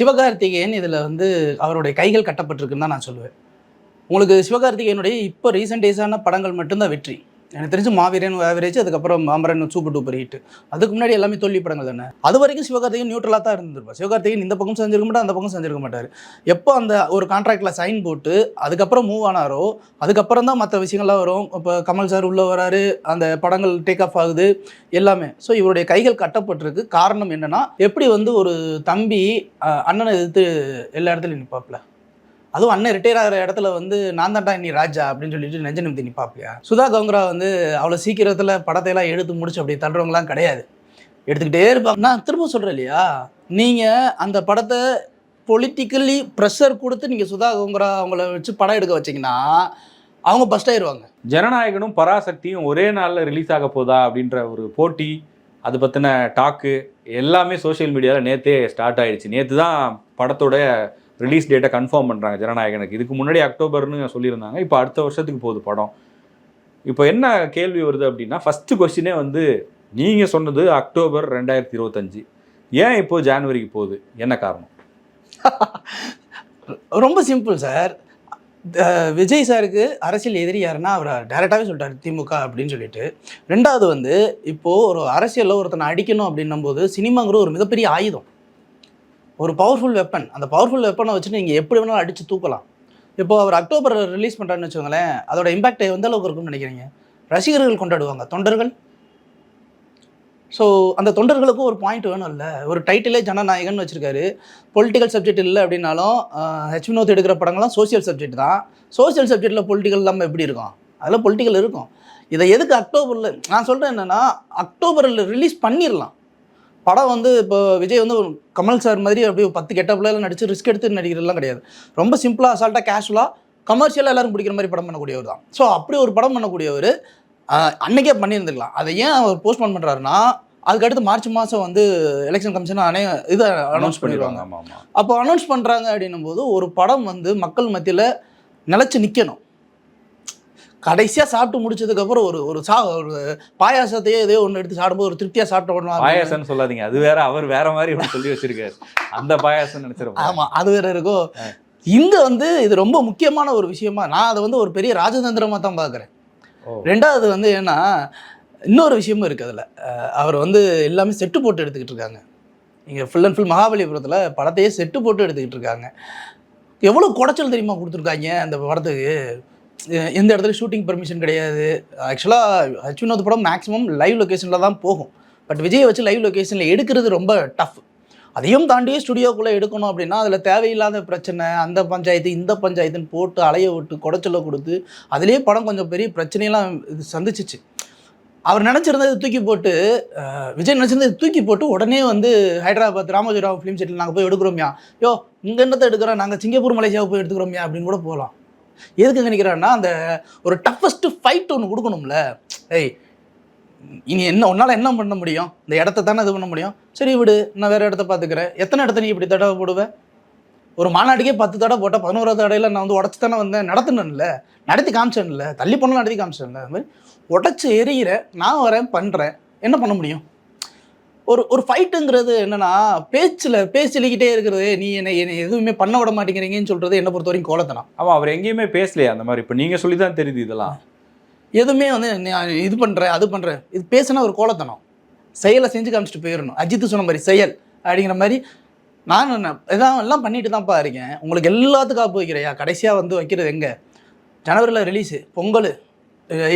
சிவகார்த்திகேயன் இதில் வந்து அவருடைய கைகள் கட்டப்பட்டிருக்குன்னு தான் நான் சொல்லுவேன். உங்களுக்கு சிவகார்த்திகேயனுடைய இப்போ ரீசெண்ட் டேஸான படங்கள் மட்டும்தான் வெற்றி. எனக்கு தெரிஞ்சு மாவீரன் ஆவரேஜ் அதுக்கப்புறம் மாமரன் சூப்பர் டூப்பர் ஹிட். அதுக்கு முன்னாடி எல்லாமே தோல்வி படங்கள் தானே? அது வரைக்கும் சிவகார்த்திகேயன் நியூட்ரலாக தான் இருந்திருப்பார். சிவகார்த்திகேயன் இந்த பக்கம் செஞ்சிருக்க மாட்டார் அந்த பக்கம் செஞ்சிருக்க மாட்டார். எப்போ அந்த ஒரு கான்ட்ராக்டில் சைன் போட்டு அதுக்கப்புறம் மூவ் ஆனாரோ அதுக்கப்புறம் தான் மற்ற விஷயங்கள்லாம் வரும். இப்போ கமல் சார் உள்ளே வராரு அந்த படங்கள் டேக் ஆஃப் ஆகுது எல்லாமே. ஸோ இவருடைய கைகள் கட்டப்பட்டிருக்கு. காரணம் என்னென்னா எப்படி வந்து ஒரு தம்பி அண்ணனை எதிர்த்து எல்லா இடத்துலையும் நிற்பாப்ல அதுவும் அண்ணன் ரிட்டையர் ஆகிற இடத்துல வந்து நான் தான்டா நீ ராஜா அப்படின்னு சொல்லிட்டு நெஞ்ச நிமித்தி நிற்பாப்லையா சுதா கவுங்கரா வந்து அவ்வளோ சீக்கிரத்தில் படத்தை எல்லாம் எடுத்து முடிச்சு அப்படி தள்ளுறவங்களாம் கிடையாது. எடுத்துக்கிட்டே இருப்பாங்க நான் திரும்ப சொல்கிறேன் இல்லையா? நீங்கள் அந்த படத்தை பொலிட்டிக்கலி ப்ரெஷர் கொடுத்து நீங்கள் சுதா கவுங்கரா அவங்கள வச்சு படம் எடுக்க வச்சீங்கன்னா அவங்க பஸ்ட் ஆயிடுவாங்க ஜனநாயகனும் பராசக்தியும் ஒரே நாளில் ரிலீஸ் ஆக போதா அப்படின்ற ஒரு போட்டி அது பற்றின டாக்கு எல்லாமே சோஷியல் மீடியாவில் நேற்றே ஸ்டார்ட் ஆயிடுச்சு. நேற்று தான் படத்தோட ரிலீஸ் டேட்டை கன்ஃபார்ம் பண்ணுறாங்க ஜனநாயகனுக்கு. இதுக்கு முன்னாடி அக்டோபர்னு சொல்லியிருந்தாங்க இப்போ அடுத்த வருஷத்துக்கு போகுது படம். இப்போ என்ன கேள்வி வருது அப்படின்னா ஃபஸ்ட்டு கொஸ்டினே வந்து நீங்கள் சொன்னது அக்டோபர் ரெண்டாயிரத்தி இருபத்தஞ்சு. ஏன் இப்போது ஜான்வரிக்கு போகுது? என்ன காரணம்? ரொம்ப சிம்பிள் சார் விஜய் சாருக்கு அரசியல் எதிரி யாருன்னா அவர் டைரெக்டாகவே சொல்லிட்டார் திமுக அப்படின்னு சொல்லிட்டு. ரெண்டாவது வந்து இப்போது ஒரு அரசியலில் ஒருத்தனை அடிக்கணும் அப்படின்னும் போது சினிமாங்கிற ஒரு மிகப்பெரிய ஆயுதம். ஒரு பவர்ஃபுல் வெப்பன் அந்த பவர்ஃபுல் வெப்பனை வச்சு நீங்கள் எப்படி வேணாலும் அடித்து தூக்கலாம். இப்போ அவர் அக்டோபர் ரிலீஸ் பண்ணுறான்னு வச்சுக்கோங்களேன் அதோட இம்பாக்ட் எந்த அளவுக்கு இருக்கும்னு நினைக்கிறீங்க? ரசிகர்கள் கொண்டாடுவாங்க. தொண்டர்கள். ஸோ அந்த தொண்டர்களுக்கும் ஒரு பாயிண்ட் வேணும்ல. ஒரு டைட்டிலே ஜனநாயகன் வச்சுருக்காரு. பொலிட்டிக்கல் சப்ஜெக்ட் இல்லை அப்படின்னாலும் ஹெச் வினோத் எடுக்கிற படங்கள்லாம் சோஷியல் சப்ஜெக்ட் தான். சோஷியல் சப்ஜெக்டில் பொலிட்டிக்கல் இல்லாமல் எப்படி இருக்கும்? அதில் பொலிட்டிக்கல் இருக்கும். இதை எதுக்கு அக்டோபரில் நான் சொல்கிறேன் என்னென்னா அக்டோபரில் ரிலீஸ் பண்ணிடலாம் படம் வந்து இப்போ விஜய் வந்து கமல் சார் மாதிரி அப்படியே பத்து கெட்டப்லாம் நடிச்சு ரிஸ்க் எடுத்து நடிக்கிறதுலாம் கிடையாது. ரொம்ப சிம்பிளாக அசால்ட்டாக கேஷுவலாக கமர்ஷியலாக எல்லாரும் பிடிக்கிற மாதிரி படம் பண்ணக்கூடியவர் தான். ஸோ அப்படி ஒரு படம் பண்ணக்கூடியவர் அன்னைக்கே பண்ணியிருந்துக்கலாம் அதை ஏன் அவர் போஸ்ட்போன் பண்ணுறாருன்னா அதுக்கடுத்து மார்ச் மாதம் வந்து எலெக்ஷன் கமிஷன் அனே இதை அனௌன்ஸ் பண்ணிடுவாங்க. அப்போ அனௌன்ஸ் பண்ணுறாங்க அப்படின்னும் போது ஒரு படம் வந்து மக்கள் மத்தியில் நிலச்சி நிற்கணும் கடைசியாக சாப்பிட்டு முடிச்சதுக்கப்புறம் ஒரு ஒரு சா ஒரு பாயாசத்தையே ஏதோ ஒன்று எடுத்து சாப்பிடும்போது ஒரு திருப்தியாக சாப்பிட்ட உடனே பாயாசம்னு சொல்லாதீங்க. அது வேற அவர் வேற மாதிரி சொல்லி வச்சிருக்காரு. அந்த பாயாசம் நினைச்சிருப்போம். ஆமாம் அது வேற இருக்கோ? இங்க வந்து இது ரொம்ப முக்கியமான ஒரு விஷயமா நான் அதை வந்து ஒரு பெரிய ராஜதந்திரமாக தான் பார்க்குறேன். ரெண்டாவது வந்து ஏன்னா இன்னொரு விஷயமும் இருக்குது அதில். அவர் வந்து எல்லாமே செட்டு போட்டு எடுத்துக்கிட்டு இருக்காங்க. இங்கே ஃபுல் அண்ட் ஃபுல் மகாபலிபுரத்தில் படத்தையே செட்டு போட்டு எடுத்துக்கிட்டு இருக்காங்க. எவ்வளோ குடைச்சல் தெரியுமா கொடுத்துருக்காங்க அந்த படத்துக்கு? எந்த இடத்துல ஷூட்டிங் பெர்மிஷன் கிடையாது. ஆக்சுவலாக ஹச் வினோத் படம் மேக்ஸிமம் லைவ் லொக்கேஷனில் தான் போகும். பட் விஜயை வச்சு லைவ் லொக்கேஷனில் எடுக்கிறது ரொம்ப டஃப் அதையும் தாண்டியே ஸ்டுடியோக்குள்ளே எடுக்கணும் அப்படின்னா அதில் தேவையில்லாத பிரச்சனை அந்த பஞ்சாயத்து இந்த பஞ்சாயத்துன்னு போட்டு அலைய விட்டு குடைச்சலை கொடுத்து அதுலேயே படம் கொஞ்சம் பெரிய பிரச்சனையெல்லாம் இது சந்திச்சிச்சு. அவர் நினச்சிருந்தது தூக்கி போட்டு விஜய் நினச்சிருந்தது தூக்கி போட்டு உடனே வந்து ஹைதராபாத் ராமஜிராவ் ஃபிலிம் சிட்டியில் நாங்கள் போய் எடுக்கிறோம்யா. யோ இங்கே என்னத்தை எடுக்கிறோம்? நாங்கள் சிங்கப்பூர் மலேசியாவை போய் எடுத்துக்கிறோம்யா அப்படின்னு கூட போகலாம். எதுக்கு நினைக்கிறான்னா அந்த ஒரு டஃபஸ்ட்டு ஃபைட் ஒன்று கொடுக்கணும்ல. ஏய் இனி என்ன உன்னால் என்ன பண்ண முடியும்? இந்த இடத்த தானே இது பண்ண முடியும்? சரி விடு நான் வேறு இடத்த பார்த்துக்கிறேன். எத்தனை இடத்த நீ இப்படி தடவை போடுவேன் ஒரு மாநாட்டுக்கே பத்து தடவை போட்டால் பதினோராவது தடையில் நான் வந்து உடச்சி தானே வந்தேன். நடத்தினேன்ல. நடத்தி காமிச்சேன்ல. தள்ளி பண்ணலாம் நடத்தி காமிச்சேன்ல. அது மாதிரி உடச்சி எரியிறேன் நான் வரேன் பண்ணுறேன் என்ன பண்ண முடியும்? ஒரு ஒரு ஃபைட்டுங்கிறது என்னன்னா பேச்சில் பேச்சிலிக்கிட்டே இருக்கிறது நீ என்னை என்னை எதுவுமே பண்ண விட மாட்டேங்கிறீங்கன்னு சொல்கிறது என்னை பொறுத்த வரைக்கும் கோலத்தனம். ஆமா அவர் எங்கேயுமே பேசலையே அந்த மாதிரி. இப்போ நீங்க சொல்லி தான் தெரியுது இதெல்லாம். எதுவுமே வந்து நான் இது பண்ணுறேன் அது பண்ணுறேன் இது பேசினா ஒரு கோலத்தனம். செயலை செஞ்சு காமிச்சிட்டு போயிடணும் அஜித் சொன்ன மாதிரி செயல் அப்படிங்கிற மாதிரி நான் என்ன இதான் எல்லாம் பண்ணிட்டு தான்ப்பா இருக்கேன். உங்களுக்கு எல்லாத்துக்கும் ஆப்பு வைக்கிறையா கடைசியாக வந்து வைக்கிறது எங்கே? ஜனவரியில் ரிலீஸு பொங்கல்.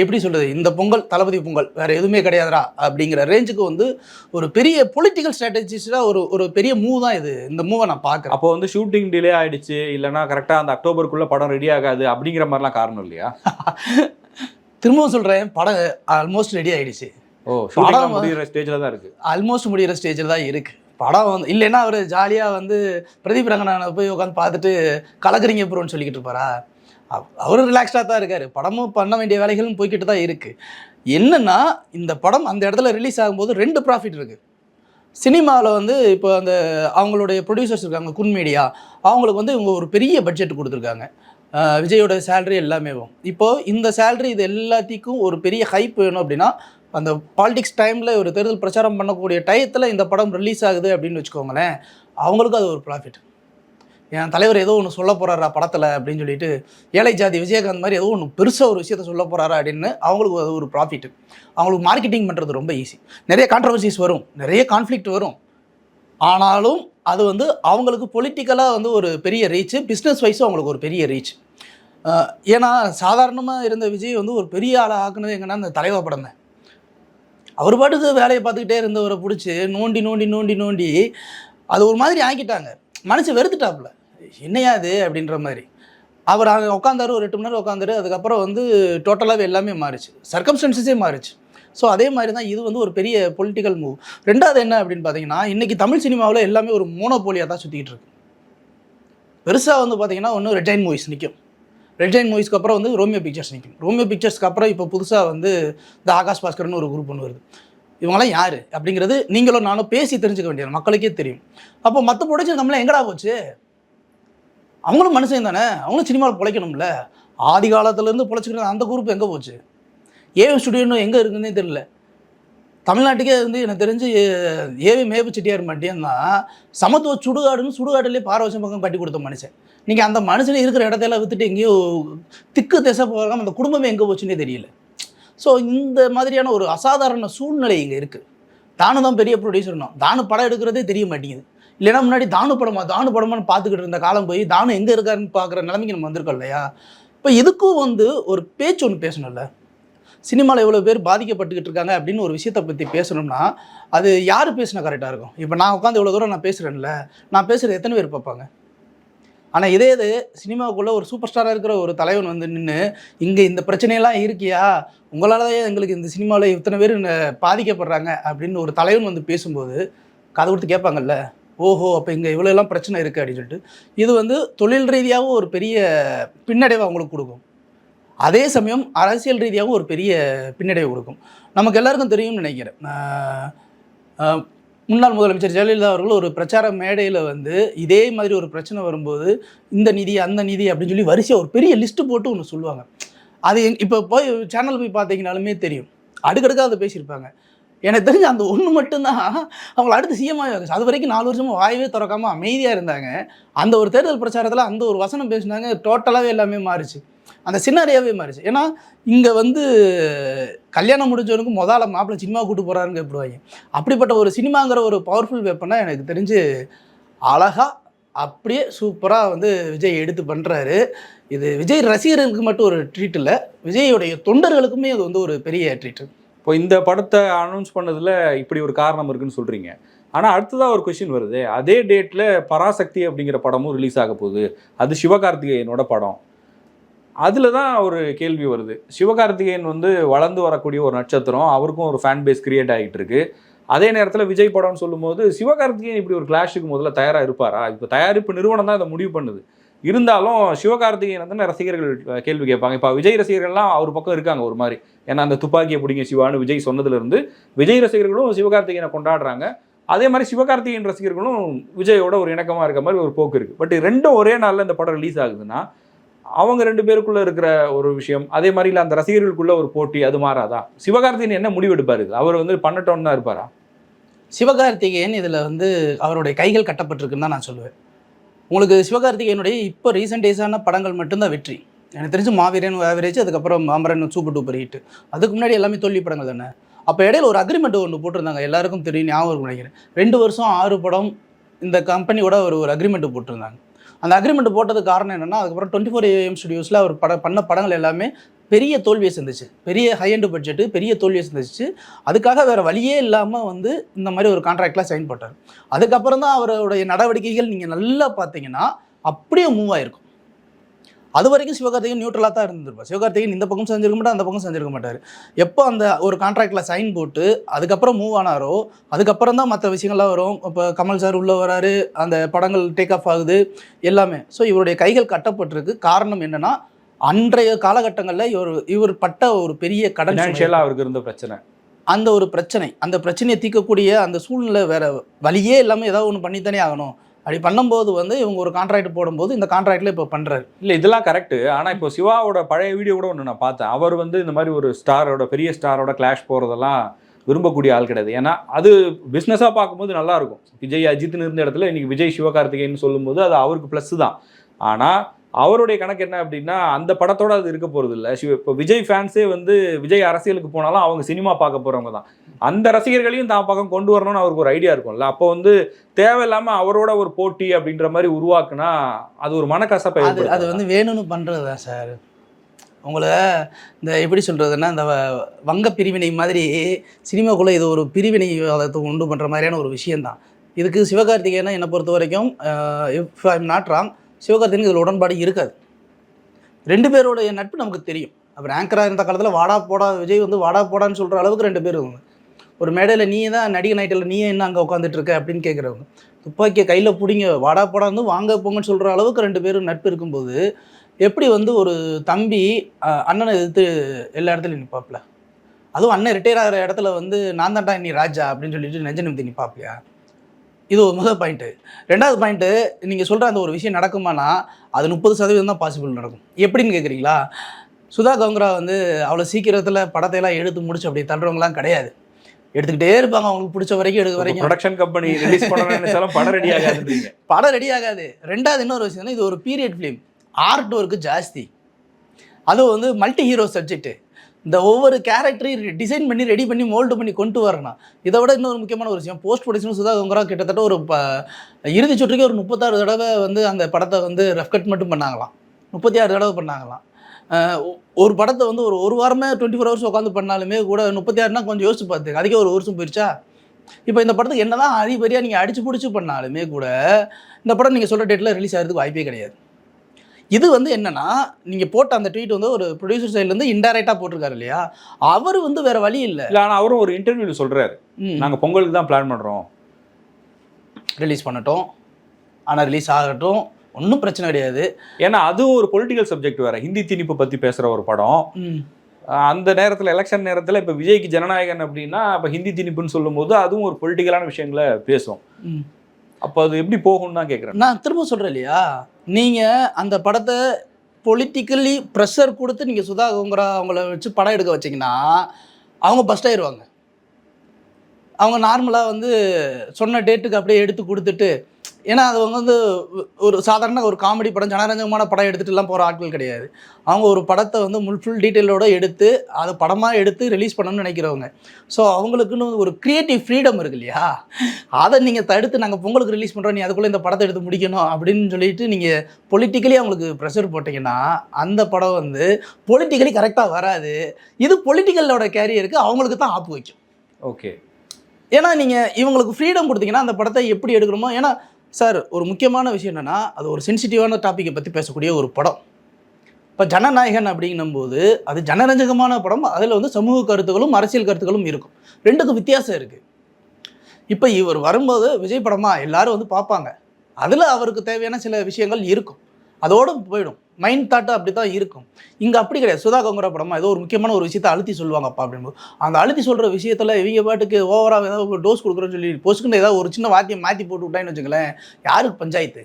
எப்படி சொல்கிறது இந்த பொங்கல் தளபதி பொங்கல் வேறு எதுவுமே கிடையாதுடா அப்படிங்கிற ரேஞ்சுக்கு வந்து ஒரு பெரிய பொலிட்டிக்கல் ஸ்ட்ராட்டஜிஸ்டாக ஒரு ஒரு பெரிய மூவ் தான் இது. இந்த மூவை நான் பார்க்குறேன். அப்போ வந்து ஷூட்டிங் டிலே ஆயிடுச்சு. இல்லைன்னா கரெக்டாக அந்த அக்டோபருக்குள்ள படம் ரெடி ஆகாது அப்படிங்கிற மாதிரிலாம் காரணம் இல்லையா? திரும்பவும் சொல்கிறேன் படம் ஆல்மோஸ்ட் ரெடி ஆயிடுச்சு. ஓ படம் முடிகிற ஸ்டேஜில் தான் இருக்கு. ஆல்மோஸ்ட் முடிகிற ஸ்டேஜில் தான் இருக்குது படம் வந்து இல்லைன்னா அவர் ஜாலியாக வந்து பிரதீப் ரங்கனான போய் உட்காந்து பார்த்துட்டு கலக்குறீங்க ப்ரோன்னு சொல்லிக்கிட்டு இருப்பாரா? அவரும் ரிலாக்ஸ்டாக தான் இருக்கார். படமும் பண்ண வேண்டிய வேலைகளும் போய்கிட்டு தான் இருக்குது என்னென்னா இந்த படம் அந்த இடத்துல ரிலீஸ் ஆகும்போது ரெண்டு ப்ராஃபிட் இருக்குது சினிமாவில் வந்து இப்போ அந்த அவங்களுடைய ப்ரொடியூசர்ஸ் இருக்காங்க குன் மீடியா அவங்களுக்கு வந்து இவங்க ஒரு பெரிய பட்ஜெட் கொடுத்துருக்காங்க. விஜயோட சேல்ரி எல்லாமே இப்போது இந்த சேல்ரி இது எல்லாத்துக்கும் ஒரு பெரிய ஹைப் வேணும் அப்படின்னா அந்த பாலிடிக்ஸ் டைமில் ஒரு தேர்தல் பிரச்சாரம் பண்ணக்கூடிய டயத்தில் இந்த படம் ரிலீஸ் ஆகுது அப்படின்னு வச்சுக்கோங்களேன் அவங்களுக்கும் அது ஒரு ப்ராஃபிட் என் தலைவர் ஏதோ ஒன்று சொல்ல போகிறாரா படத்தில் அப்படின்னு சொல்லிட்டு ஏழை ஜாதி விஜயகாந்த் மாதிரி ஏதோ ஒன்று பெருசாக ஒரு விஷயத்த சொல்ல போகிறாரா அப்படின்னு அவங்களுக்கு அது ஒரு ப்ராஃபிட் அவங்களுக்கு மார்க்கெட்டிங் பண்ணுறது ரொம்ப ஈஸி நிறைய கான்ட்ரவர்சிஸ் வரும். நிறைய கான்ஃப்ளிக்ட் வரும். ஆனாலும் அது வந்து அவங்களுக்கு பொலிட்டிக்கலாக வந்து ஒரு பெரிய ரீச் பிஸ்னஸ் வைஸும் அவங்களுக்கு ஒரு பெரிய ரீச் ஏன்னா சாதாரணமாக இருந்த விஜய் வந்து ஒரு பெரிய ஆளாக ஆக்குனது எங்கன்னா அந்த தலைவர் படம் தான். அவர் பாட்டுக்கு வேலையை பார்த்துக்கிட்டே இருந்தவரை பிடிச்சி நோண்டி நோண்டி நோண்டி நோண்டி அது ஒரு மாதிரி ஆக்கிட்டாங்க. மனுஷன் வெறுத்துட்டாப்புல. என்னையாது அப்படின்ற மாதிரி. அவர் அங்கே உட்காந்தாரு ஒரு எட்டு மணி நேரம் உட்காந்தாரு அதுக்கப்புறம் வந்து டோட்டலாகவே எல்லாமே மாறிச்சு. சர்க்கம்ஸ்டன்சஸே மாறிச்சு. ஸோ அதே மாதிரி தான் இது வந்து ஒரு பெரிய பொலிட்டிக்கல் மூவ் ரெண்டாவது என்ன அப்படின்னு பார்த்தீங்கன்னா இன்றைக்கி தமிழ் சினிமாவில் எல்லாமே ஒரு மோனோபோலியாக தான் சுற்றிக்கிட்டு இருக்கு. பெருசாக வந்து பார்த்தீங்கன்னா ஒன்று ரெட்ஜைன் மூவிஸ் நிற்கும் ரெட்ஜைன் மூவிஸ்க்கு அப்புறம் வந்து ரோமியோ பிக்சர்ஸ் நிற்கும் ரோமியோ பிக்சர்ஸ்க்கு அப்புறம் இப்போ புதுசாக வந்து இந்த ஆகாஷ் பாஸ்கர்னு ஒரு குரூப் ஒன்று வருது. இவங்களாம் யார்? அப்படிங்கிறது நீங்களும் நானும் பேசி தெரிஞ்சுக்க வேண்டியது மக்களுக்கே தெரியும். அப்போ மற்ற ப்ரொடக்ஷன் நம்மளாம் எங்கடா போச்சு? அவங்களும் மனுஷன் தானே? அவங்களும் சினிமாவில் பிழைக்கணும்ல. ஆதி காலத்துலேருந்து பிழைச்சிக்கிற அந்த குரூப் எங்கே போச்சு? ஏஎம் ஸ்டுடியோன்னு எங்கே இருக்குன்னே தெரியல. தமிழ்நாட்டுக்கே வந்து எனக்கு தெரிஞ்சு ஏவி மேபு செட்டியார் மட்டும்தான் சமத்துவ சுடுகாடுன்னு சுடுகாடுலேயே பாரவசம் பக்கம் கட்டி கொடுத்த மனுஷன். நீங்கள் அந்த மனுஷனை இருக்கிற இடத்தையெல்லாம் வித்துட்டு எங்கேயோ திக்கு திசை போகாமல் அந்த குடும்பமே எங்கே போச்சுன்னே தெரியல. ஸோ இந்த மாதிரியான ஒரு அசாதாரண சூழ்நிலை இங்கே இருக்குது தானு தான் பெரிய ப்ரொடியூசர்னா தானு படம் எடுக்கிறதே தெரிய மாட்டேங்குது. இல்லைன்னா முன்னாடி தானு படமா தானு படமானு பார்த்துக்கிட்டு இருந்த காலம் போய் தானு எங்கே இருக்காருன்னு பார்க்குற நிலைமைக்கு நம்ம வந்திருக்கோம் இல்லையா? இப்போ இதுக்கும் வந்து ஒரு பேச்சு ஒன்று பேசணும்ல. சினிமாவில் எவ்வளோ பேர் பாதிக்கப்பட்டுக்கிட்டு இருக்காங்க அப்படின்னு ஒரு விஷயத்தை பற்றி பேசணும்னா அது யார் பேசினா கரெக்டாக இருக்கும்? இப்போ நான் உட்காந்து இவ்வளோ தூரம் நான் பேசுகிறேன்ல நான் பேசுகிறது எத்தனை பேர் பார்ப்பாங்க? ஆனால் இதே இது சினிமாவுக்குள்ளே ஒரு சூப்பர் ஸ்டாராக இருக்கிற ஒரு தலைவன் வந்து நின்று இங்கே இந்த பிரச்சனையெல்லாம் இருக்கியா? உங்களால் தான் எங்களுக்கு இந்த சினிமாவில் இத்தனை பேர் பாதிக்கப்படுறாங்க. அப்படின்னு ஒரு தலைவன் வந்து பேசும்போது கதை கொடுத்து கேட்பாங்கல்ல ஓஹோ அப்போ இங்கே இவ்வளோ எல்லாம் பிரச்சனை இருக்குது அப்படின்னு சொல்லிட்டு. இது வந்து தொழில் ரீதியாகவும் ஒரு பெரிய பின்னடைவை அவங்களுக்கு கொடுக்கும். அதே சமயம் அரசியல் ரீதியாகவும் ஒரு பெரிய பின்னடைவை கொடுக்கும். நமக்கு எல்லாருக்கும் தெரியும்னு நினைக்கிறேன். முன்னாள் முதலமைச்சர் ஜெயலலிதா அவர்கள் ஒரு பிரச்சார மேடையில் வந்து இதே மாதிரி ஒரு பிரச்சனை வரும்போது இந்த நிதி அந்த நிதி அப்படின்னு சொல்லி வரிசையாக ஒரு பெரிய லிஸ்ட்டு போட்டு ஒன்று சொல்லுவாங்க. அது எங் இப்போ போய் சேனல் போய் பார்த்தீங்கனாலுமே தெரியும். அடுக்கடுக்காக அதை பேசியிருப்பாங்க. எனக்கு தெரிஞ்ச அந்த ஒன்று மட்டும்தான். அவங்கள அடுத்து சிஎம்ஆ அது வரைக்கும் நாலு வருஷமாக வாயவே திறக்காமல் அமைதியாக இருந்தாங்க. அந்த ஒரு தேர்தல் பிரச்சாரத்தில் அந்த ஒரு வசனம் பேசினாங்க. டோட்டலாகவே எல்லாமே மாறிச்சு. அந்த சின்னாரியாவே மாறிச்சு. ஏன்னா இங்கே வந்து கல்யாணம் முடிஞ்சவனுக்கு முதல்ல மாப்பிள்ளை சினிமா கூட்டு போகிறாருன்னு கேட்படுவாங்க அப்படிப்பட்ட ஒரு சினிமாங்கிற ஒரு பவர்ஃபுல் வெப்பனை எனக்கு தெரிஞ்சு அழகாக அப்படியே சூப்பராக வந்து விஜய் எடுத்து பண்ணுறாரு இது விஜய் ரசிகர்களுக்கு மட்டும் ஒரு ட்ரீட் இல்லை. விஜயோடைய தொண்டர்களுக்குமே அது வந்து ஒரு பெரிய ட்ரீட் இப்போ இந்த படத்தை அனௌன்ஸ் பண்ணதில் இப்படி ஒரு காரணம் இருக்குன்னு சொல்கிறீங்க ஆனால் அடுத்ததாக ஒரு கொஷின் வருது. அதே டேட்டில் பராசக்தி அப்படிங்கிற படமும் ரிலீஸ் ஆக போகுது. அது சிவகார்த்திகேயனோட படம். அதில் தான் ஒரு கேள்வி வருது. சிவகார்த்திகேயன் வந்து வளர்ந்து வரக்கூடிய ஒரு நட்சத்திரம் அவருக்கும் ஒரு ஃபேன் பேஸ் கிரியேட் ஆகிட்டு இருக்கு. அதே நேரத்தில் விஜய் படம்னு சொல்லும்போது சிவகார்த்திகேயன் இப்படி ஒரு கிளாஷுக்கு முதல்ல தயாராக இருப்பாரா? இப்போ தயாரிப்பு நிறுவனம் தான் இதை முடிவு பண்ணுது. இருந்தாலும் சிவகார்த்திகேயன் வந்து ரசிகர்கள் கேள்வி கேட்பாங்க. இப்போ விஜய் ரசிகர்கள்லாம் அவர் பக்கம் இருக்காங்க ஒரு மாதிரி. ஏன்னா அந்த துப்பாக்கியை பிடிங்க சிவான்னு விஜய் சொன்னதுலேருந்து விஜய் ரசிகர்களும் சிவகார்த்திகேயனை கொண்டாடுறாங்க. அதே மாதிரி சிவகார்த்திகேயன் ரசிகர்களும் விஜயோட ஒரு இணக்கமாக இருக்க மாதிரி ஒரு போக்கு இருக்குது பட் ரெண்டும் ஒரே நாளில் இந்த படம் ரிலீஸ் ஆகுதுன்னா அவங்க ரெண்டு பேருக்குள்ள இருக்கிற ஒரு விஷயம் அதே மாதிரி இல்லை அந்த ரசிகர்களுக்குள்ள ஒரு போட்டி அது மாறாதா? சிவகார்த்திகேயன் என்ன முடிவு எடுப்பார் அவர் வந்து பண்ணட்டோன்னு தான் இருப்பாரா? சிவகார்த்திகேயன் இதில் வந்து அவருடைய கைகள் கட்டப்பட்டிருக்குன்னு தான் நான் சொல்லுவேன். உங்களுக்கு சிவகார்த்திகேயனுடைய இப்போ ரீசெண்ட் டேஸான படங்கள் மட்டும்தான் வெற்றி. எனக்கு தெரிஞ்சு மாவீரன் ஆவரேஜ் அதுக்கப்புறம் மாமரன் சூப்பர் டூப்பர் ஹிட் அதுக்கு முன்னாடி எல்லாமே தோல்வி படங்கள் தானே? அப்போ இடையில ஒரு அக்ரிமெண்ட் ஒன்று போட்டிருந்தாங்க. எல்லாருக்கும் தெரியும் ஞாபகம் நினைக்கிறேன். ரெண்டு வருஷம் ஆறு படம் இந்த கம்பெனியோட ஒரு ஒரு அக்ரிமெண்ட் போட்டிருந்தாங்க. அந்த அக்ரிமெண்ட் போட்டதுக்கு காரணம் என்னன்னா அதுக்கப்புறம் டுவெண்ட்டி ஃபோர் ஏஎம் ஸ்டுடியோஸில் அவர் பட பண்ண படங்கள் எல்லாமே பெரிய தோல்வியை சந்திச்சு. பெரிய ஹை பட்ஜெட்டு பெரிய தோல்வியை சந்திச்சு. அதுக்காக வேறு வழியே இல்லாமல் வந்து இந்த மாதிரி ஒரு கான்ட்ராக்டில் சைன் போட்டார். அதுக்கப்புறம் தான் அவருடைய நடவடிக்கைகள் நீங்கள் நல்லா பார்த்தீங்கன்னா அப்படியே மூவ் ஆயிருக்கும். அது வரைக்கும் சிவகார்த்திகேயன் நியூட்ரலாக தான் இருந்திருப்பார். சிவகார்த்திகேயன் இந்த பக்கம் செஞ்சிருக்க மாட்டார் அந்த பக்கம் செஞ்சிருக்க மாட்டார். எப்போ அந்த ஒரு கான்ட்ராக்டில் சைன் போட்டு அதுக்கப்புறம் மூவ் ஆனாரோ அதுக்கப்புறம் தான் மற்ற விஷயங்கள்லாம் வரும். இப்போ கமல் சார் உள்ளே வராரு அந்த படங்கள் டேக் ஆஃப் ஆகுது எல்லாமே. ஸோ இவருடைய கைகள் கட்டப்பட்டிருக்கு. காரணம் என்னன்னா அன்றைய காலகட்டங்களில் இவர் இவர் பட்ட ஒரு பெரிய கடன் அவருக்கு இருந்த பிரச்சனை. அந்த ஒரு பிரச்சனை அந்த பிரச்சனையை தீர்க்கக்கூடிய அந்த சூழ்நிலை வேற வழியே இல்லாமல் ஏதாவது ஒன்று பண்ணித்தானே ஆகணும். அப்படி பண்ணும்போது வந்து இவங்க ஒரு கான்ட்ராக்ட் போடும்போது இந்த கான்ட்ராக்டில் இப்போ பண்ணுறாரு இல்லை இதெல்லாம் கரெக்டு ஆனால் இப்போ சிவாவோட பழைய வீடியோ கூட ஒன்று நான் பார்த்தேன். அவர் வந்து இந்த மாதிரி ஒரு ஸ்டாரோட பெரிய ஸ்டாரோட கிளாஷ் போகிறதெல்லாம் விரும்பக்கூடிய ஆள் கிடையாது. ஏன்னா அது பிஸ்னஸாக பார்க்கும்போது நல்லாயிருக்கும் விஜய் அஜித்னு இருந்த இடத்துல இன்றைக்கி விஜய் சிவகார்த்திகேயன் சொல்லும்போது அது அவருக்கு ப்ளஸ் தான். ஆனால் அவருடைய கணக்கு என்ன அப்படின்னா அந்த படத்தோட அது இருக்க போகிறது இல்லை இப்போ விஜய் ஃபேன்ஸே வந்து விஜய் அரசியலுக்கு போனாலும் அவங்க சினிமா பார்க்க போகிறவங்க தான். அந்த ரசிகர்களையும் தான் பக்கம் கொண்டு வரணும்னு அவருக்கு ஒரு ஐடியா இருக்கும்ல. அப்போ வந்து தேவையில்லாமல் அவரோட ஒரு போட்டி அப்படின்ற மாதிரி உருவாக்குனா அது ஒரு மனக்கசப்பை அது வந்து வேணும்னு பண்ணுறது தான் சார். உங்களை இந்த எப்படி சொல்கிறதுன்னா இந்த வங்க பிரிவினை மாதிரி சினிமாக்குள்ளே இது ஒரு பிரிவினை அதை உண்டு பண்ணுற மாதிரியான ஒரு விஷயம்தான். இதுக்கு சிவகார்த்திகேயனை என்னை பொறுத்த வரைக்கும் if I am not wrong சிவகார்த்திகேயனுக்கு இதில் உடன்பாடு இருக்காது. ரெண்டு பேரோடைய நட்பு நமக்கு தெரியும். அப்புறம் ஆங்கராக இருந்த காலத்தில் வாடா போடா விஜய் வந்து வாடா போடான்னு சொல்கிற அளவுக்கு ரெண்டு பேர் இருந்தாங்க ஒரு மேடையில் நீ தான் நடிகை நைட்டில் நீ என்ன அங்கே உட்காந்துட்டு இருக்க அப்படின்னு கேட்குறவங்க துப்பாக்கியை கையில் பிடிங்க வாடா போடாந்து வாங்க போங்கன்னு சொல்கிற அளவுக்கு ரெண்டு பேரும் நட்பு இருக்கும்போது எப்படி வந்து ஒரு தம்பி அண்ணனை எதிர்த்து எல்லா இடத்துலையும் நிற்பாப்ல அதுவும் அண்ணன் ரிட்டையர் ஆகிற இடத்துல வந்து நான் தான்டா நீ ராஜா அப்படின்னு சொல்லிட்டு நெஞ்ச நிமித்தி நிற்பாப்லையா இது ஒரு முதல் பாயிண்ட்டு ரெண்டாவது பாயிண்ட்டு நீங்கள் சொல்கிற அந்த ஒரு விஷயம் நடக்குமானா அது முப்பது சதவீதம் தான் பாசிபிள் நடக்கும். எப்படின்னு கேட்குறீங்களா சுதா கவுங்கரா வந்து அவ்வளோ சீக்கிரத்தில் படத்தையெல்லாம் எடுத்து முடிச்சு அப்படி தள்ளுறவங்களாம் கிடையாது. எடுத்துக்கிட்டே இருப்பாங்க. அவங்களுக்கு பிடிச்ச வரைக்கும் எடுக்க வரைக்கும். ப்ரொடக்ஷன் கம்பெனி ரிலீஸ் நினைச்சாலும் படம் ரெடி ஆகாதுன்றீங்க. படம் ரெடி ஆகாது. ரெண்டாவது இன்னொரு விஷயம் இது ஒரு பீரியட் ஃபிலிம் ஆர்ட் ஒர்க்கு ஜாஸ்தி. அதுவும் வந்து மல்டி ஹீரோ சப்ஜெக்ட்டு இந்த ஒவ்வொரு கேரக்டரையும் டிசைன் பண்ணி ரெடி பண்ணி மோல்டு பண்ணி கொண்டு வரணும் இதை விட இன்னொரு முக்கியமான ஒரு விஷயம் போஸ்ட் ப்ரொடக்ஷன் சுதா கங்கரா கிட்டத்தட்ட ஒரு ப இறுதி சுற்றுக்கே ஒரு முப்பத்தாறு தடவை வந்து அந்த படத்தை வந்து ரஃப் கட் மட்டும் பண்ணாங்களாம். முப்பத்தி ஆறு தடவை பண்ணாங்களாம். ஒரு படத்தை வந்து ஒரு ஒரு வாரமே டுவெண்ட்டி ஃபோர் ஹவர்ஸ் உட்காந்து பண்ணாலுமே கூட முப்பத்தி ஆறுனா கொஞ்சம் யோசிச்சு பார்த்து அதுக்கே ஒரு வருஷம் போயிடுச்சா இப்போ இந்த படத்துக்கு என்னதான் அதிபரியாக நீங்கள் அடிச்சு பிடிச்சி பண்ணாலுமே கூட இந்த படம் நீங்கள் சொல்கிற டேட்டில் ரிலீஸ் ஆகிறதுக்கு வாய்ப்பே கிடையாது. இது வந்து என்னன்னா நீங்கள் போட்ட அந்த ட்வீட் வந்து ஒரு ப்ரொடியூசர் சைட்லேருந்து இன்டைரக்டாக போட்டிருக்காரு இல்லையா? அவர் வந்து வேற வழி இல்லை. இல்ல ஆனா அவரும் ஒரு இன்டர்வியூல சொல்றாரு. நாங்க பொங்கலுக்கு தான் பிளான் பண்றோம். ரிலீஸ் பண்ணட்டும். ஆனால் ரிலீஸ் ஆகட்டும். ஒன்றும் பிரச்சனை கிடையாது. ஏன்னா அதுவும் ஒரு பொலிட்டிக்கல் சப்ஜெக்ட் வேற. ஹிந்தி திணிப்பு பத்தி பேசுற ஒரு படம். அந்த நேரத்துல எலெக்ஷன் நேரத்துல இப்ப விஜய்க்கு ஜனநாயகன் அப்படின்னா அப்ப ஹிந்தி திணிப்புன்னு சொல்லும்போது அதுவும் ஒரு பொலிட்டிக்கலான விஷயங்களை பேசும். அப்போ அது எப்படி போகும்னு தான் கேக்குறேன். நான் திரும்ப சொல்கிறேன் இல்லையா? நீங்கள் அந்த படத்தை பொலிட்டிக்கலி ப்ரெஷர் கொடுத்து நீங்கள் சுதா கங்குரா அவங்கள வச்சு படம் எடுக்க வச்சீங்கன்னா அவங்க பஸ்ட் ஆயிடுவாங்க அவங்க நார்மலாக வந்து சொன்ன டேட்டுக்கு அப்படியே எடுத்து கொடுத்துட்டு ஏன்னா அது அவங்க வந்து ஒரு சாதாரண ஒரு காமெடி படம் ஜனரஞ்சகமான படம் எடுத்துட்டுலாம் போகிற ஆட்கள் கிடையாது. அவங்க ஒரு படத்தை வந்து முல் ஃபுல் டீட்டெயிலோட எடுத்து அதை படமாக எடுத்து ரிலீஸ் பண்ணணும்னு நினைக்கிறவங்க. ஸோ அவங்களுக்குன்னு ஒரு க்ரியேட்டிவ் ஃப்ரீடம் இருக்கு இல்லையா? அதை நீங்கள் தடுத்து நாங்கள் பொங்கலுக்கு ரிலீஸ் பண்ணுறோம் நீ அதுக்குள்ளே இந்த படத்தை எடுத்து முடிக்கணும் அப்படின்னு சொல்லிட்டு நீங்கள் பொலிட்டிக்கலி அவங்களுக்கு ப்ரெஷர் போட்டிங்கன்னா அந்த படம் வந்து பொலிட்டிக்கலி கரெக்டாக வராது. இது பொலிட்டிக்கலோட கேரியருக்கு அவங்களுக்கு தான் ஆப்பு வைக்கும். ஓகே. ஏன்னா நீங்கள் இவங்களுக்கு ஃப்ரீடம் கொடுத்தீங்கன்னா அந்த படத்தை எப்படி எடுக்கணுமோ ஏன்னா சார் ஒரு முக்கியமான விஷயம் என்னென்னா அது ஒரு சென்சிட்டிவான டாப்பிக்கை பற்றி பேசக்கூடிய ஒரு படம். இப்போ ஜனநாயகன் அப்படிங்கும்போது அது ஜனரஞ்சகமான படம். அதில் வந்து சமூக கருத்துக்களும் அரசியல் கருத்துக்களும் இருக்கும். ரெண்டுக்கும் வித்தியாசம் இருக்குது இப்போ இவர் வரும்போது விஜய் படமாக எல்லாரும் வந்து பார்ப்பாங்க. அதில் அவருக்கு தேவையான சில விஷயங்கள் இருக்கும். அதோடு போயிடும். மைண்ட் தாட்டு அப்படி தான் இருக்கும். இங்கே அப்படி கிடையாது. சுதா கங்குரா படமா ஏதோ ஒரு முக்கியமான ஒரு விஷயத்தை அழுத்தி சொல்லுவாங்கப்பா அப்படின்போது அந்த அழுத்தி சொல்கிற விஷயத்தில் இவங்க பாட்டுக்கு ஓவராக ஏதாவது ஒரு டோஸ் கொடுக்குறோன்னு சொல்லி பொசுக்குன்னு ஏதாவது ஒரு சின்ன வாத்தியம் மாற்றி போட்டு விட்டான்னு வச்சுக்கலேன் யாருக்கு பஞ்சாயத்து?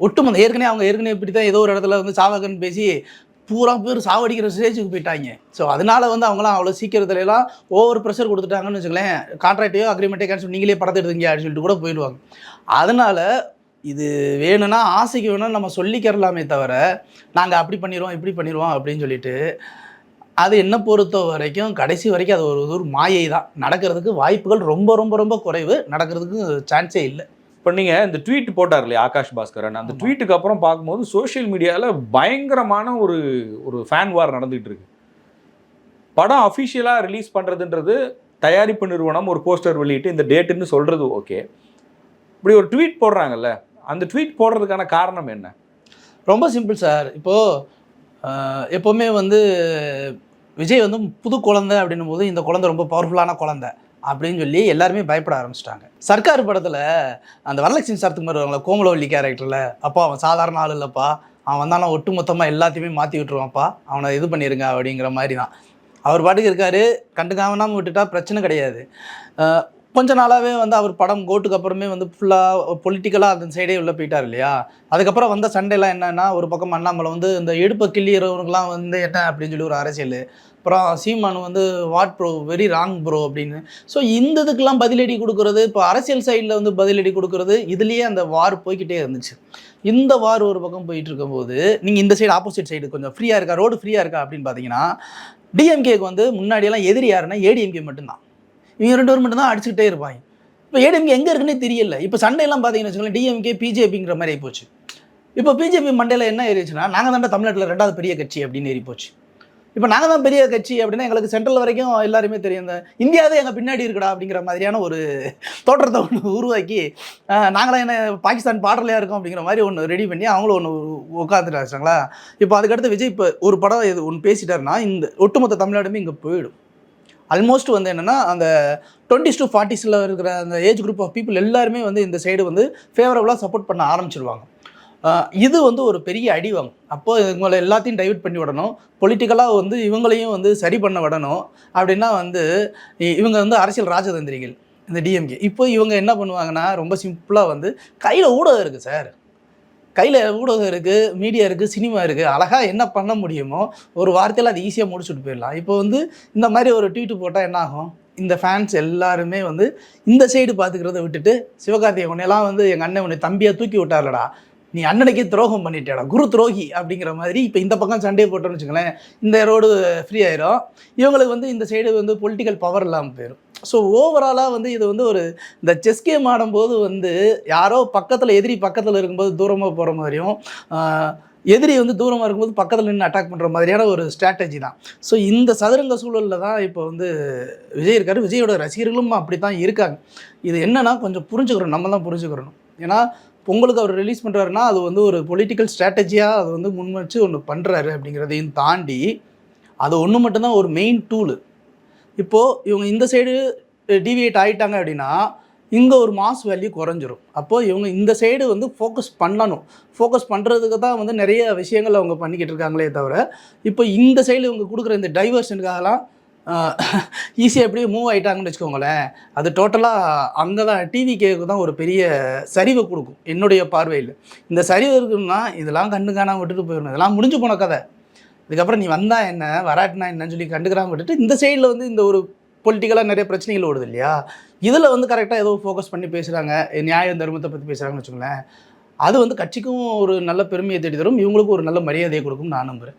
ஒட்டுமொத்த ஏற்கனவே அவங்க ஏற்கனவே இப்படி தான் ஏதோ ஒரு இடத்துல வந்து சாவகன் பேசி பூரா பேர் சாவடிக்கிற ஸ்டேஜுக்கு போயிட்டாங்க. ஸோ அதனால வந்து அவங்களாம் அவ்வளோ சீக்கிரத்துலலாம் ஓவர் ப்ரெஷர் கொடுத்துட்டாங்கன்னு வச்சுக்கலேன் கான்ட்ராக்டையோ அக்ரிமெண்ட்டே கேன்சல் நீங்களே படத்தை எடுத்தீங்க அப்படின்னு சொல்லிட்டு கூட போயிடுவாங்க. அதனால இது வேணும்னா ஆசைக்கு வேணும்னா நம்ம சொல்லிக்கிறலாமே தவிர நாங்கள் அப்படி பண்ணிடுவோம் இப்படி பண்ணிடுவோம் அப்படின்னு சொல்லிட்டு அது என்ன பொறுத்த வரைக்கும் கடைசி வரைக்கும் அது ஒரு ஒரு மாயை தான். நடக்கிறதுக்கு வாய்ப்புகள் ரொம்ப ரொம்ப ரொம்ப குறைவு. நடக்கிறதுக்கு சான்ஸே இல்லை. இப்போ நீங்க இந்த ட்வீட் போட்டார் இல்லையா ஆகாஷ் பாஸ்கரன்? அந்த. ட்வீட்டுக்கு அப்புறம் பார்க்கும்போது சோஷியல் மீடியால பயங்கரமான ஒரு ஒரு ஃபேன் வார் நடந்துகிட்டு இருக்கு. படம் அஃபிஷியலா ரிலீஸ் பண்றதுன்றது தயாரிப்பு நிறுவனம் ஒரு போஸ்டர் வெளியிட்டு இந்த டேட்டுன்னு சொல்றது ஓகே இப்படி ஒரு ட்வீட் போடுறாங்கல்ல அந்த ட்வீட் போடுறதுக்கான காரணம் என்ன? ரொம்ப சிம்பிள் சார் இப்போது எப்போவுமே வந்து விஜய் வந்து புது குழந்தை அப்படின்னும் போது இந்த குழந்தை ரொம்ப பவர்ஃபுல்லான குழந்தை அப்படின்னு சொல்லி எல்லாருமே பயப்பட ஆரம்பிச்சிட்டாங்க. சர்க்கார் படத்தில் அந்த வரலட்சுமி சார்த்துக்கு மாதிரி வருவாங்களா கோமலவல்லி கேரக்டரில் அப்பா அவன் சாதாரண ஆள் இல்லைப்பா. அவன் வந்தானா ஒட்டு மொத்தமாக எல்லாத்தையுமே மாற்றி விட்டுருவான்ப்பா. அவனை இது பண்ணிடுங்க அப்படிங்கிற மாதிரி தான் அவர் பாட்டுக்கு இருக்காரு கண்டுக்காமனாமல் விட்டுட்டா பிரச்சனை கிடையாது. கொஞ்ச நாளாகவே வந்து அவர் படம் கோட்டுக்கு அப்புறமே வந்து ஃபுல்லாக பொலிட்டிக்கலாக அந்த சைடே உள்ளே போயிட்டார் இல்லையா? அதுக்கப்புறம் வந்த சண்டைலாம் என்னன்னா ஒரு பக்கம் அண்ணாமலை வந்து இந்த எடுப்பை கிள்ளிறவனுக்குலாம் வந்து என்ன அப்படின்னு சொல்லி ஒரு அரசியல். அப்புறம் சீமான் வந்து what bro very wrong bro அப்படின்னு. ஸோ இந்த இதுக்கெல்லாம் பதிலடி கொடுக்கறது இப்போ அரசியல் சைடில் வந்து பதிலடி கொடுக்கறது இதுலேயே அந்த வார் போய்க்கிட்டே இருந்துச்சு. இந்த வார் ஒரு பக்கம் போயிட்டு இருக்கும்போது நீங்கள் இந்த சைடு ஆப்போசிட் சைடு கொஞ்சம் ஃப்ரீயாக இருக்கா? ரோடு ஃப்ரீயாக இருக்கா? அப்படின்னு பார்த்தீங்கன்னா டிஎம்கேக்கு வந்து முன்னாடியெல்லாம் எதிரி யாருன்னா ஏடிஎம்கே மட்டும்தான். இவங்க ரெண்டு பேரும் மட்டும்தான் அடிச்சுக்கிட்டே இருப்பாங்க. இப்போ ஏடிஎம்கே எங்கே இருக்குன்னே தெரியல. இப்போ சண்டையெல்லாம் பார்த்தீங்கன்னு வச்சுக்கோங்களேன் டிஎம்கே பிஜேபிங்கிற மாதிரி ஆகிப்போச்சு போச்சு இப்போ பிஜேபி மண்டையில் என்ன ஏறிச்சுன்னா நாங்கள் தாண்டா தமிழ்நாட்டில் ரெண்டாவது பெரிய கட்சி அப்படின்னு ஏறி போச்சு இப்போ நாங்கள் தான் பெரிய கட்சி அப்படின்னா எங்களுக்கு சென்ட்ரல் வரைக்கும் எல்லாருமே தெரியும். இந்த இந்தியாவே எங்கள் பின்னாடி இருக்குடா அப்படிங்கிற மாதிரியான ஒரு தோற்றத்தை ஒன்று உருவாக்கி நாங்களாம் என்ன பாகிஸ்தான் பாடலையாக இருக்கோம் அப்படிங்கிற மாதிரி ஒன்று ரெடி பண்ணி அவங்களும் ஒன்று உட்காந்துட்டு வச்சாங்களா இப்போ அதுக்கடுத்து விஜய் இப்போ ஒரு படம் இது ஒன்று பேசிட்டாருன்னா இந்த ஒட்டுமொத்த தமிழ்நாடுமே இங்கே போயிடும். ஆல்மோஸ்ட் வந்து என்னென்னா அந்த டுவெண்ட்டிஸ் டு ஃபார்ட்டிஸில் இருக்கிற அந்த ஏஜ் குரூப் ஆஃப் பீப்புள் எல்லாருமே வந்து இந்த சைடு வந்து ஃபேவரபுளாக சப்போர்ட் பண்ண ஆரம்பிச்சிருவாங்க. இது வந்து ஒரு பெரிய அடிவாங்க அப்போ இவங்களை எல்லாத்தையும் டைவெர்ட் பண்ணி விடணும். பொலிட்டிக்கலாக வந்து இவங்களையும் வந்து சரி பண்ண விடணும். அப்படின்னா வந்து இவங்க வந்து அரசியல் ராஜதந்திரிகள் இந்த டிஎம்கே இப்போ இவங்க என்ன பண்ணுவாங்கன்னா ரொம்ப சிம்பிளாக வந்து கையில் ஊடகம் இருக்குது சார் கையில் ஊடகம் இருக்குது மீடியா இருக்குது சினிமா இருக்குது அழகாக என்ன பண்ண முடியுமோ ஒரு வார்த்தையில் அது ஈஸியாக முடிச்சுட்டு போயிடலாம். இப்போ வந்து இந்த மாதிரி ஒரு ட்வீட்டு போட்டால் என்ன ஆகும்? இந்த ஃபேன்ஸ் எல்லாருமே வந்து இந்த சைடு பார்த்துக்கிறத விட்டுட்டு சிவகார்த்திகேயன் உன்னையெல்லாம் வந்து எங்கள் அண்ணன் உன்னை தம்பியாக தூக்கி விட்டார்லடா. நீ அண்ணனுக்கே துரோகம் பண்ணிட்டேடா. குரு துரோகி அப்படிங்கிற மாதிரி இப்போ இந்த பக்கம் சண்டே போட்டோம்னு வச்சுங்களேன் இந்த ரோடு ஃப்ரீ ஆயிரும். இவங்களுக்கு வந்து இந்த சைடு வந்து பொலிட்டிக்கல் பவர் இல்லாமல் போயிடும் ஸோ ஓவராலாக வந்து இது வந்து ஒரு இந்த செஸ் கேம் ஆடும்போது வந்து யாரோ பக்கத்தில் எதிரி பக்கத்தில் இருக்கும்போது தூரமாக போகிற மாதிரியும் எதிரி வந்து தூரமாக இருக்கும்போது பக்கத்தில் நின்று அட்டாக் பண்ணுற மாதிரியான ஒரு ஸ்ட்ராட்டஜி தான். ஸோ இந்த சதுரங்க சூழலில் தான் இப்போ வந்து விஜய் இருக்கார். விஜயோட ரசிகர்களும் அப்படி தான் இருக்காங்க. இது என்னன்னா கொஞ்சம் புரிஞ்சுக்கிறோம் நம்ம தான் புரிஞ்சுக்கிறணும் ஏன்னா பொங்கலுக்கு அவர் ரிலீஸ் பண்ணுறாருன்னா அது வந்து ஒரு பொலிட்டிக்கல் ஸ்ட்ராட்டஜியாக அது வந்து முன் வச்சு ஒன்று பண்ணுறாரு அப்படிங்கிறதையும் தாண்டி அது ஒன்று மட்டும்தான் ஒரு மெயின் டூலு இப்போது இவங்க இந்த சைடு டிவியேட் ஆகிட்டாங்க அப்படின்னா இங்கே ஒரு மாஸ் வேல்யூ குறைஞ்சிரும். அப்போது இவங்க இந்த சைடு வந்து ஃபோக்கஸ் பண்ணணும். ஃபோக்கஸ் பண்ணுறதுக்கு தான் வந்து நிறைய விஷயங்கள் அவங்க பண்ணிக்கிட்டு இருக்காங்களே தவிர இப்போ இந்த சைடு இவங்க கொடுக்குற இந்த டைவர்ஷனுக்காகலாம் ஈஸியாக எப்படியே மூவ் ஆகிட்டாங்கன்னு வச்சுக்கோங்களேன் அது டோட்டலாக அங்கே தான் டிவி கேக்கு தான் ஒரு பெரிய சரிவை கொடுக்கும். என்னுடைய பார்வையில். இந்த சரிவு இருக்குன்னா இதெல்லாம் கண்ணு காணாமல் விட்டுட்டு போயிடணும். இதெல்லாம் முடிஞ்சு போன கதை. இதுக்கப்புறம் நீ வந்தா என்ன வராட்டினா என்னன்னு சொல்லி கண்டுக்கிறாம விட்டுட்டு இந்த சைடில் வந்து இந்த ஒரு பொலிட்டிக்கலாக நிறைய பிரச்சனைகள் ஓடுது இல்லையா? இதில் வந்து கரெக்டாக ஏதோ ஃபோக்கஸ் பண்ணி பேசுகிறாங்க நியாய தர்மத்தை பற்றி பேசுகிறாங்கன்னு வச்சுக்கோங்களேன். அது வந்து கட்சிக்கும் ஒரு நல்ல பெருமையை தேடி தரும் இவங்களுக்கும் ஒரு நல்ல மரியாதையை கொடுக்கும் நான் நம்புகிறேன்